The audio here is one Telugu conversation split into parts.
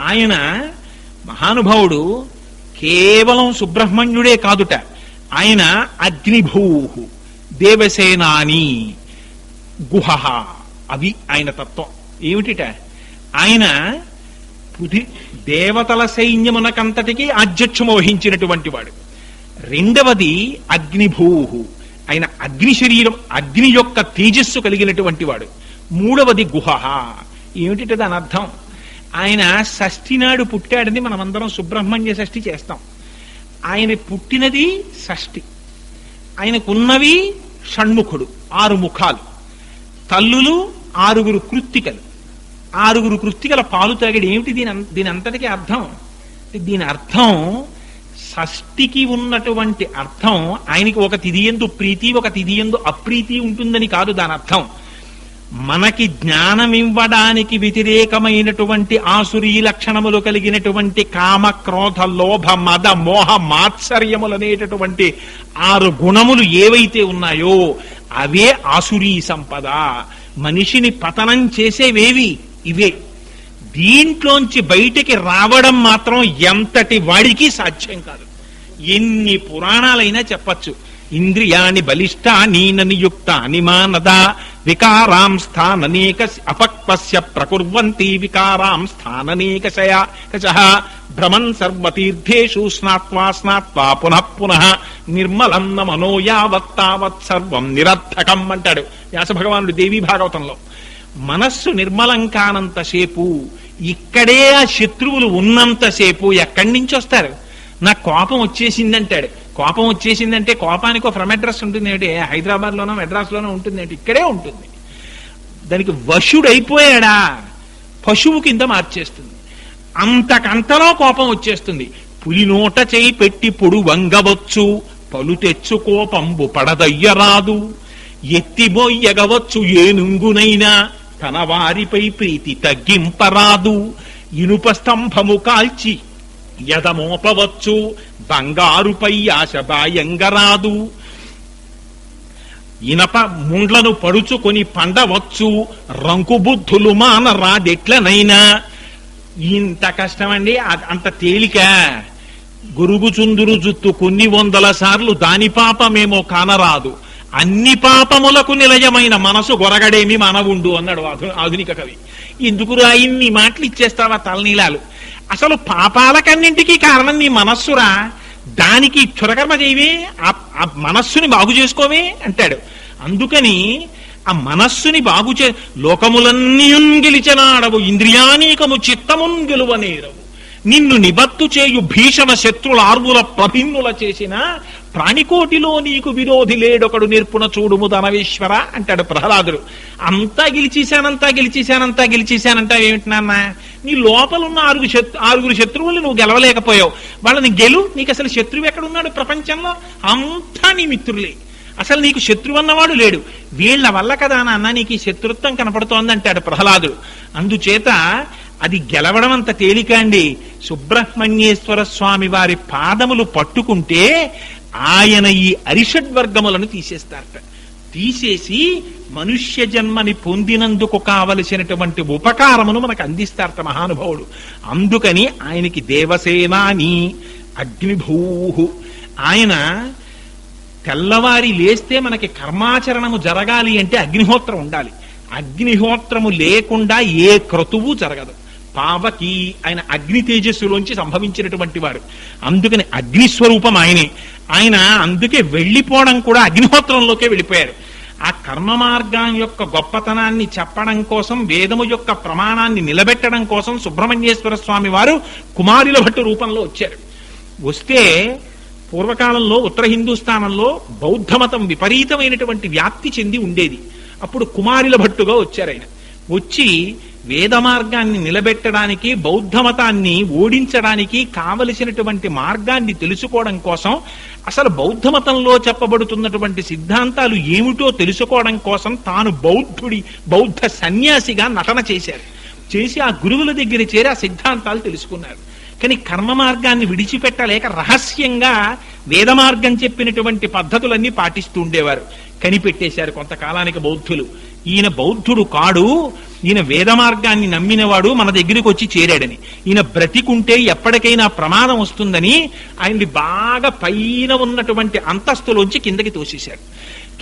ఆయన మహానుభావుడు కేవలం సుబ్రహ్మణ్యుడే కాదుట. ఆయన అగ్నిభూ దేవసేనాని గుహ అవి ఆయన తత్వం. ఏమిటిట? ఆయన పుది దేవతల సైన్యమునకంతటికి ఆధ్యక్షము వహించినటువంటి వాడు. రెండవది అగ్నిభూ ఆయన అగ్ని శరీరం అగ్ని యొక్క తేజస్సు కలిగినటువంటి వాడు. మూడవది గుహ. ఏమిటి దాని అర్థం? ఆయన షష్ఠి నాడు పుట్టాడని మనమందరం సుబ్రహ్మణ్య షష్ఠి చేస్తాం. ఆయన పుట్టినది షష్ఠి. ఆయనకున్నవి షణ్ముఖుడు ఆరు ముఖాలు. తల్లులు ఆరుగురు కృత్తికలు. ఆరుగురు కృత్తికల పాలు తాగడు. ఏమిటి దీని దీని అంతటికి అర్థం? దీని అర్థం షష్ఠికి ఉన్నటువంటి అర్థం ఆయనకి ఒక తిదియందు ప్రీతి ఒక తిదియందు అప్రీతి ఉంటుందని కాదు దాని అర్థం. మనకి జ్ఞానం ఇవ్వడానికి వ్యతిరేకమైనటువంటి ఆసురీ లక్షణములు కలిగినటువంటి కామ క్రోధ లోభ మద మోహ మాత్సర్యములనేటటువంటి ఆరు గుణములు ఏవైతే ఉన్నాయో అవే ఆసురీ సంపద. మనిషిని పతనం చేసేవేవి? ఇవే. దీంట్లోంచి బయటికి రావడం మాత్రం ఎంతటి వాడికి సాధ్యం కాదు. ఎన్ని పురాణాలైనా చెప్పచ్చు. బలిష్ట బలిష్టాని నియుక్త మానద వికారాం స్థాననేక అపక్వస్య ప్రకుర్వంతి వికారాం స్థాననేకశయ కశ భ్రమన్ సర్వతీర్థేషు స్నాత్వా స్నాత్వా పునః పునః నిర్మలం నమనో యావత్తావత్ సర్వం నిరర్థకం అంటాడు. వ్యాస భగవానుడు దేవీ భాగవతంలో. మనస్సు నిర్మలం కానంతసేపు ఇక్కడే ఆ శత్రువులు ఉన్నంతసేపు ఎక్కడి నుంచి వస్తారు? నా కోపం వచ్చేసిందంటాడు. కోపం వచ్చేసిందంటే కోపానికి ఒక ఫ్రమ్ అడ్రస్ ఉంటుంది ఏంటి హైదరాబాద్ లోనో ఉంటుంది ఏంటి ఇక్కడే ఉంటుంది. దానికి వశుడైపోయాడా? పశువు కింద మార్చేస్తుంది అంతకంతలో కోపం వచ్చేస్తుంది. పులి నోట చేయి పెట్టి పొడు వంగవచ్చు పలు తెచ్చు కోపంబు పడదయ్యరాదు. ఎత్తిబోయ్యగవచ్చు ఏనుంగునైనా. తన వారిపై ప్రీతి తగ్గింపరాదు. ఇనుప స్తంభము కాల్చి యదమోపవచ్చు. బంగారుపై ఆశ బాయంగరాదు ఇనప ముండ్లను పడుచుకొని పండవచ్చు. రంకుబుద్ధులు మాన మానరాదెట్లనైనా. ఇంత కష్టమండి అంత తేలిక. గురుగుచుందురు జుత్తు కొన్ని వందల సార్లు దాని పాపమేమో కానరాదు. అన్ని పాపములకు నిలయమైన మనసు గొరగడేమి మనవుండు అన్నాడు ఆధునిక కవి. ఎందుకురా ఇన్ని మాటలు ఇచ్చేస్తావా తలనీలాలు? అసలు పాపాలకన్నింటికీ కారణం నీ మనస్సురా. దానికి క్షురకర్మ చేయవే ఆ మనస్సుని బాగు చేసుకోవే అంటాడు. అందుకని ఆ మనస్సుని బాగు చే లోకములన్నీయున్ గెలిచనాడవు ఇంద్రియానీకము చిత్తమున్ గెలువనేరవు. నిన్ను నిబత్తు చేయు భీషణ శత్రుల ఆర్వుల ప్రభిన్నుల చేసిన ప్రాణికోటిలో నీకు విరోధి లేడొకడు నేర్పున చూడుము ధనవేశ్వర అంటాడు ప్రహ్లాదుడు. అంతా గెలిచేశానంతా గెలిచేశానంతా గెలిచేశానంటా ఏమిటి నాన్న? నీ లోపల ఉన్న ఆరుగు శత్రు ఆరుగురు శత్రువులు నువ్వు గెలవలేకపోయావు. వాళ్ళని గెలు నీకు అసలు శత్రువు ఎక్కడున్నాడు ప్రపంచంలో? అంతా నీ మిత్రులే. అసలు నీకు శత్రువు అన్నవాడు లేడు. వీళ్ళ వల్ల కదా నాన్న నీకు ఈ శత్రుత్వం కనపడుతోంది అంటాడు ప్రహ్లాదుడు. అందుచేత అది గెలవడం అంత తేలిక అండి. సుబ్రహ్మణ్యేశ్వర స్వామి వారి పాదములు పట్టుకుంటే ఆయన ఈ అరిషడ్వర్గములను తీసేస్తారట. తీసేసి మనుష్య జన్మని పొందినందుకు కావలసినటువంటి ఉపకారమును మనకు అందిస్తారట మహానుభావుడు. అందుకని ఆయనకి దేవసేనాని అగ్నిభూ ఆయన తెల్లవారి లేస్తే మనకి కర్మాచరణము జరగాలి అంటే అగ్నిహోత్రం ఉండాలి. అగ్నిహోత్రము లేకుండా ఏ క్రతువు జరగదు. పావకి ఆయన అగ్ని తేజస్సులోంచి సంభవించినటువంటి వాడు. అందుకని అగ్ని స్వరూపం ఆయనే. ఆయన అందుకే వెళ్ళిపోవడం కూడా అగ్నిహోత్రంలోకే వెళ్ళిపోయారు. ఆ కర్మ మార్గం యొక్క గొప్పతనాన్ని చెప్పడం కోసం వేదము యొక్క ప్రమాణాన్ని నిలబెట్టడం కోసం సుబ్రహ్మణ్యేశ్వర స్వామి వారు కుమారుల భట్టు రూపంలో వచ్చారు. వస్తే పూర్వకాలంలో ఉత్తర హిందూస్థానంలో బౌద్ధమతం విపరీతమైనటువంటి వ్యాప్తి చెంది ఉండేది. అప్పుడు కుమారుల భట్టుగా వచ్చారు ఆయన. వచ్చి వేద మార్గాన్ని నిలబెట్టడానికి బౌద్ధ మతాన్ని ఓడించడానికి కావలసినటువంటి మార్గాన్ని తెలుసుకోవడం కోసం అసలు బౌద్ధ మతంలో చెప్పబడుతున్నటువంటి సిద్ధాంతాలు ఏమిటో తెలుసుకోవడం కోసం తాను బౌద్ధుడి బౌద్ధ సన్యాసిగా నటన చేశారు. చేసి ఆ గురువుల దగ్గర చేరి ఆ సిద్ధాంతాలు తెలుసుకున్నారు. కానీ కర్మ మార్గాన్ని విడిచిపెట్టలేక రహస్యంగా వేద మార్గం చెప్పినటువంటి పద్ధతులన్నీ పాటిస్తూ ఉండేవారు. కనిపెట్టేశారు కొంతకాలానికి బౌద్ధులు. ఈయన బౌద్ధుడు కాడు. ఈయన వేద మార్గాన్ని నమ్మినవాడు మన దగ్గరికి వచ్చి చేరాడని. ఈయన బ్రతికుంటే ఎప్పటికైనా ప్రమాదం వస్తుందని ఆయన్ని బాగా పైన ఉన్నటువంటి అంతస్తులోంచి కిందకి తోసేశారు.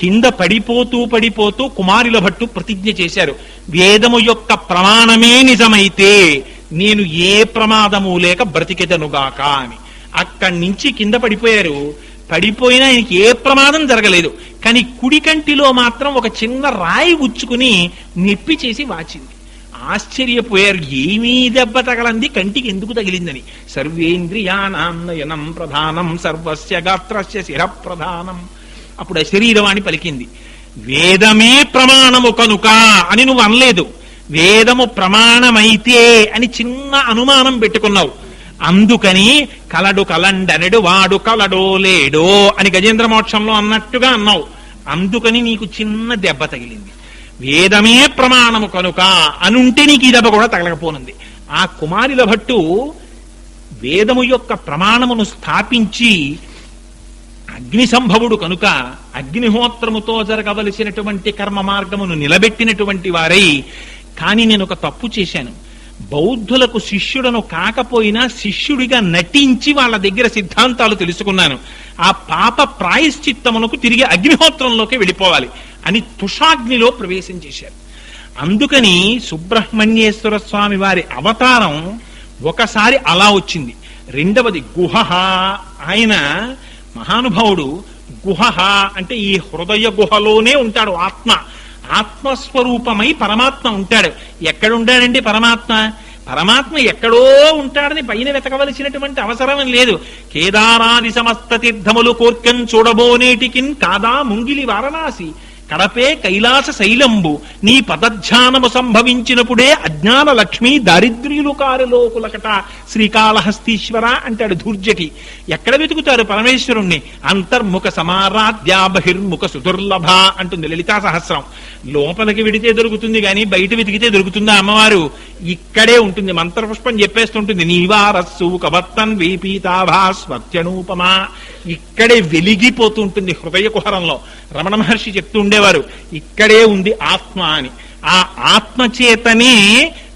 కింద పడిపోతూ పడిపోతూ కుమారుల భట్టు ప్రతిజ్ఞ చేశారు. వేదము యొక్క ప్రమాణమే నిజమైతే నేను ఏ ప్రమాదము లేక బ్రతికెదనుగాక అని. అక్కడి నుంచి కింద పడిపోయారు. పడిపోయినా ఆయనకి ఏ ప్రమాదం జరగలేదు. కానీ కుడి కంటిలో మాత్రం ఒక చిన్న రాయి గుచ్చుకుని నొప్పి చేసి వాచింది. ఆశ్చర్యపోయారు. ఏమీ దెబ్బ తగలంది? కంటికి ఎందుకు తగిలిందని. సర్వేంద్రియానాన్నయనం ప్రధానం సర్వస్య గాత్రస్య శిర ప్రధానం అప్పుడు శరీరవాణి పలికింది. వేదమే ప్రమాణము కనుక అని నువ్వు అనలేదు. వేదము ప్రమాణమైతే అని చిన్న అనుమానం పెట్టుకున్నావు. అందుకని కలడు కలండనడు వాడు కలడో లేడో అని గజేంద్ర మోక్షంలో అన్నట్టుగా అన్నావు. అందుకని నీకు చిన్న దెబ్బ తగిలింది. వేదమే ప్రమాణము కనుక అనుంటే నీకు ఈ దెబ్బ కూడా తగలకపోనుంది. ఆ కుమారుల భట్టు వేదము యొక్క ప్రమాణమును స్థాపించి అగ్ని సంభవుడు కనుక అగ్నిహోత్రముతో జరగవలసినటువంటి కర్మ మార్గమును నిలబెట్టినటువంటి వారై కానీ నేను ఒక తప్పు చేశాను. బౌద్ధులకు శిష్యుడను కాకపోయినా శిష్యుడిగా నటించి వాళ్ళ దగ్గర సిద్ధాంతాలు తెలుసుకున్నాను. ఆ పాప ప్రాయశ్చిత్తమునకు తిరిగి అగ్నిహోత్రంలోకి వెళ్ళిపోవాలి అని తుషాగ్నిలో ప్రవేశం చేశారు. అందుకని సుబ్రహ్మణ్యేశ్వర స్వామి వారి అవతారం ఒకసారి అలా వచ్చింది. రెండవది గుహ ఆయన మహానుభావుడు గుహ అంటే ఈ హృదయ గుహలోనే ఉంటాడు ఆత్మ. ఆత్మస్వరూపమై పరమాత్మ ఉంటాడు. ఎక్కడుండాడండి పరమాత్మ? పరమాత్మ ఎక్కడో ఉంటాడని పైన వెతకవలసినటువంటి అవసరం లేదు. కేదారాది సమస్త తీర్థములు కోర్కెన్ చూడబోనేటికిన్ కాదా ముంగిలి వారణాసి. కడపే కైలాస శైలంబు నీ పదధ్యానము సంభవించినప్పుడే అజ్ఞాన లక్ష్మి దారిద్ర్యులు కారులోకులకట శ్రీకాళహస్తీశ్వర అంటాడు ధూర్జటి ఎక్కడ వెతుకుతారు పరమేశ్వరుణ్ణి? అంతర్ముఖ సమారాధ్యా బహిర్ముఖ సుదుర్లభ అంటుంది లలితా సహస్రం. లోపలికి విడితే దొరుకుతుంది గాని బయట వెతికితే దొరుకుతుందా అమ్మవారు? ఇక్కడే ఉంటుంది మంత్రపుష్పం చెప్పేస్తుంటుంది. నీవారస్సు కవత్తన్ వీపీతాభా స్వత్యనూపమా ఇక్కడే వెలిగిపోతుంటుంది హృదయ కుహరంలో. రమణ మహర్షి చెప్తూ ఉండేవారు ఇక్కడే ఉంది ఆత్మ అని. ఆ ఆత్మచేతనే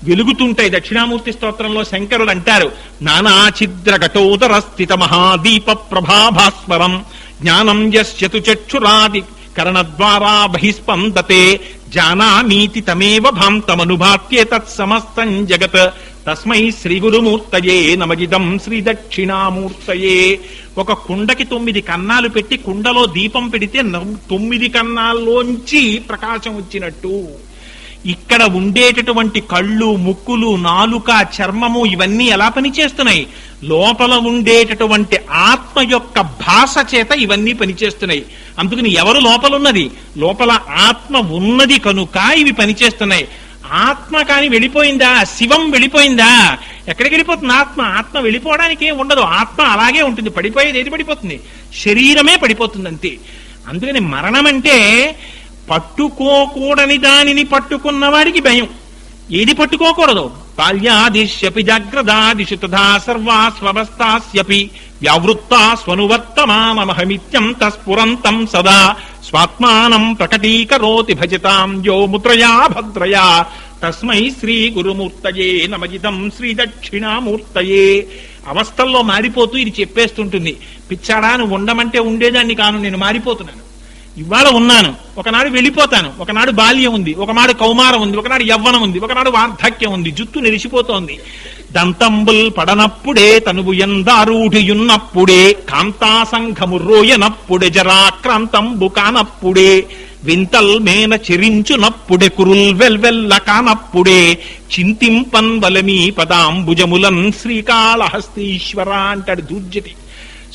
వెలుగుతుంటాయి. దక్షిణామూర్తి స్తోత్రంలో శంకరుడు అంటారు నానా ఛిద్ర ఘటోదర స్థిత మహాదీప ప్రభాభాస్వరం జ్ఞానం యశ్యతు చక్షురాది కరణద్వారా బహిస్పందతే జానామీతి తమేవ భాంతమనుభాత్యే తత్సమస్తం జగత్ తస్మై శ్రీ గురుమూర్తయే నమజిదం శ్రీ దక్షిణామూర్తయే ఒక కుండకి తొమ్మిది కన్నాలు పెట్టి కుండలో దీపం పెడితే తొమ్మిది కన్నాల్లోంచి ప్రకాశం వచ్చినట్టు. ఇక్కడ ఉండేటటువంటి కళ్ళు ముక్కులు నాలుక చర్మము ఇవన్నీ ఎలా పనిచేస్తున్నాయి? లోపల ఉండేటటువంటి ఆత్మ యొక్క భాష చేత ఇవన్నీ పనిచేస్తున్నాయి. అందుకని ఎవరు లోపల ఉన్నది లోపల ఆత్మ ఉన్నది కనుక ఇవి పనిచేస్తున్నాయి. ఆత్మ కాని వెళ్ళిపోయిందా? శివం వెళ్ళిపోయిందా? ఎక్కడికి వెళ్ళిపోతుంది ఆత్మ? ఆత్మ వెళ్ళిపోవడానికి ఏం ఉండదు. ఆత్మ అలాగే ఉంటుంది. పడిపోయేది ఏది పడిపోతుంది? శరీరమే పడిపోతుంది అంతే. అందుకని మరణం అంటే పట్టుకోకూడని దానిని పట్టుకున్న వాడికి భయం. ఏది పట్టుకోకూడదు? బాల్యాదిశ్యపి జాగ్రదాదిషు తథా సర్వా స్వవస్థాస్యపి వ్యావృత్తా స్వనువర్తమామహమిత్యం తస్ఫురంతం సదా స్వాత్మానం ప్రకటీకరోతి భజతాం యో ముద్రయా భద్రయా. తస్మై శ్రీ గురుమూర్తయే నమజితం శ్రీ దక్షిణామూర్తయే. అవస్థల్లో మారిపోతూ ఇది చెప్పేస్తుంటుంది. పిచ్చాడా నువ్వు ఉండమంటే ఉండేదాన్ని కాను నేను మారిపోతున్నాను. ఇవాళ ఉన్నాను. ఒకనాడు వెళ్ళిపోతాను. ఒకనాడు బాల్యం ఉంది. ఒకనాడు కౌమారం ఉంది. ఒకనాడు యవ్వనం ఉంది. ఒకనాడు వార్ధక్యం ఉంది. జుత్తు నిలిచిపోతోంది దంతంబుల్ పడనప్పుడే తనుబుయందారూఢియున్నప్పుడే కాంతాసంఘము కాంతా సంఘము రోయనప్పుడే జరాక్రాంతంబు కానప్పుడే వింతల్ మేన చెరించునప్పుడే కురుల్ వెల్వెల్ల కానప్పుడే చింతింపన్ వలమీ పదాంబుజములన్ శ్రీకాళహస్తీశ్వర అంటాడు దూర్జటి.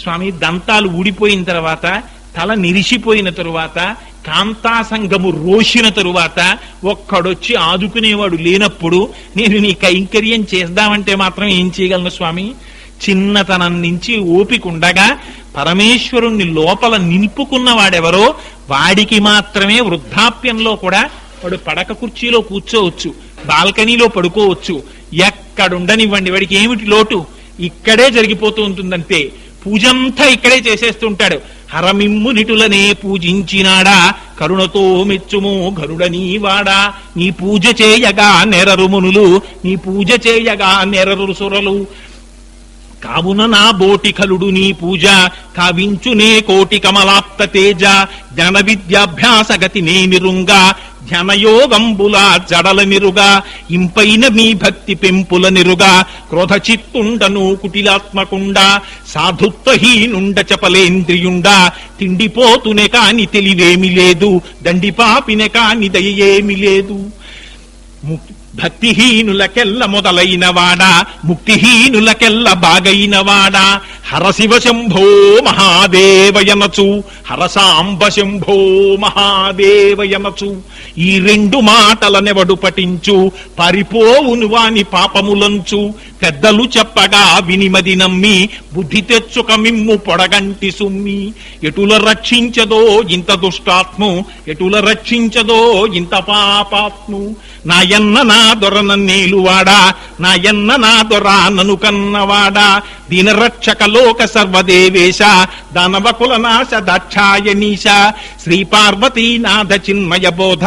స్వామి దంతాలు ఊడిపోయిన తర్వాత తల నిరిసిపోయిన తరువాత కాంతాసంగము రోషిన తరువాత ఒక్కడొచ్చి ఆదుకునేవాడు లేనప్పుడు నేను నీ కైంకర్యం చేద్దామంటే మాత్రం ఏం చేయగలను స్వామి? చిన్నతనం నుంచి ఓపికండగా పరమేశ్వరుణ్ణి లోపల నింపుకున్న వాడెవరో వాడికి మాత్రమే వృద్ధాప్యంలో కూడా వాడు పడక కుర్చీలో కూర్చోవచ్చు బాల్కనీలో పడుకోవచ్చు. ఎక్కడుండనివ్వండి వాడికి ఏమిటి లోటు? ఇక్కడే జరిగిపోతూ ఉంటుందంతే. పూజంతా ఇక్కడే చేసేస్తుంటాడు హరమిమ్ము నిటులనే పూజించినాడా? కరుణతో మెచ్చుము గరుడనీ వాడా? నీ పూజ చేయగా నెరరు మునులు నీ పూజ చేయగా నెరరు సురలు. కావున నా బోటి కలుడు నీ పూజ కావించునే కోటి కమలాప్త తేజ జ్ఞాన విద్యాభ్యాస గతి నే నిరుంగా. ధ్యానయోగంబుల జడల నిరుగా ఇంపైన మీ భక్తి పెంపుల నిరుగా క్రోధ చిత్తుండను కుటిలాత్మకుండ సాధుత్వహీనుండ చపలేంద్రియుండ తిండిపోతునే కాని తెలివేమి లేదు దండిపాపినే కాని దయేమి లేదు. భక్తిహీనులకెల్ల మొదలైన వాడా ముక్తిహీనులకెల్ల బాగైన వాడా హరశివ శంభో మహాదేవయనచు. హరసాంబ శంభో మహాదేవయనచు. ఈ రెండు మాటలనెవడు పఠించు? పరిపోవును వాని పాపములంచు. పెద్దలు చెప్పగా వినిమది నమ్మి బుద్ధి తెచ్చుక మిమ్ము పొడగంటి సుమ్మి. ఎటుల రక్షించదో ఇంత దుష్టాత్ము ఎటుల రక్షించదో ఇంత పాపాత్ము. నాయన్న నా దొరన నేలువాడా నాయన్న నా దొర నను కన్నవాడా. దీనరక్షక లోక సర్వదేవేశ దానవ కులనాశ దాక్షాయనీశ శ్రీ పార్వతీ నాథ చిన్మయ బోధ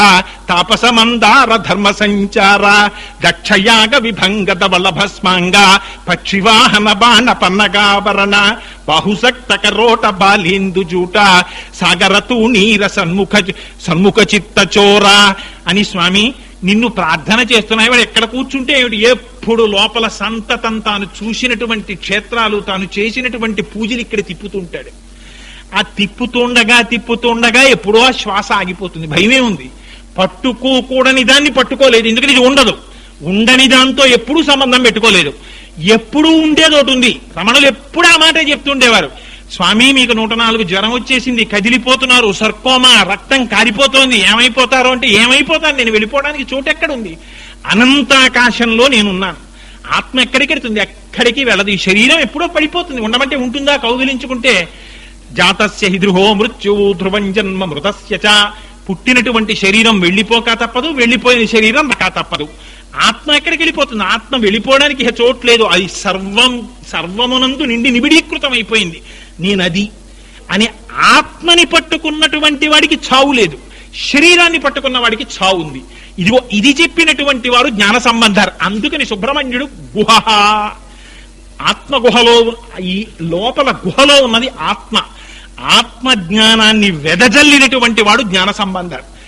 తాపస మందార ధర్మ సంచార. దక్షయాగ విభంగ దవలభస్మాంగ పక్షివాహన బాణ పన్నగాభరణ. బాహుసక్త కరోట బాలేందు జూట సాగరతూ నీర సన్ముఖ సన్ముఖ చిత్త చోరా. అని స్వామి నిన్ను ప్రార్థన చేస్తున్నాయి వాడు ఎక్కడ కూర్చుంటే ఏమిటి? ఎప్పుడు లోపల సంతతం తాను చూసినటువంటి క్షేత్రాలు తాను చేసినటువంటి పూజలు ఇక్కడ తిప్పుతుంటాడు. ఆ తిప్పుతుండగా తిప్పుతుండగా ఎప్పుడో ఆ శ్వాస ఆగిపోతుంది. భయమే ఉంది. పట్టుకోకూడని దాన్ని పట్టుకోలేదు. ఎందుకంటే ఇది ఉండదు. ఉండని దాంతో ఎప్పుడూ సంబంధం పెట్టుకోలేదు. ఎప్పుడూ ఉండేది ఒకటి ఉంది. రమణులు ఎప్పుడు ఆ మాట చెప్తుండేవారు. స్వామి మీకు నూట నాలుగు జ్వరం వచ్చేసింది. కదిలిపోతున్నారు. సర్కోమా రక్తం కారిపోతోంది. ఏమైపోతారో అంటే ఏమైపోతాను? నేను వెళ్ళిపోవడానికి చోటు ఎక్కడుంది? అనంతాకాశంలో నేనున్నాను. ఆత్మ ఎక్కడికి వెళ్తుంది? ఎక్కడికి వెళ్ళదు. ఈ శరీరం ఎప్పుడో పడిపోతుంది. ఉండమంటే ఉంటుందా? కౌగిలించుకుంటే జాతస్య హిదృహో మృత్యు ధ్రువం జన్మ మృతస్య చ. పుట్టినటువంటి శరీరం వెళ్ళిపోక తప్పదు. వెళ్ళిపోయిన శరీరం రకా తప్పదు. ఆత్మ ఎక్కడికి వెళ్ళిపోతుంది? ఆత్మ వెళ్ళిపోవడానికి చోట్లేదు లేదు. అది సర్వం సర్వమునందు నిండి నిబిడీకృతం అయిపోయింది నేనది అని ఆత్మని పట్టుకున్నటువంటి వాడికి చావు లేదు. శరీరాన్ని పట్టుకున్న వాడికి చావు ఉంది. ఇదిగో ఇది చెప్పినటువంటి వారు జ్ఞాన సంబంధారు. అందుకని సుబ్రహ్మణ్యుడు గుహ ఆత్మ గుహలో ఈ లోపల గుహలో ఉన్నది ఆత్మ. ఆత్మ జ్ఞానాన్ని వెదజల్లినటువంటి వాడు జ్ఞాన సంబంధాడు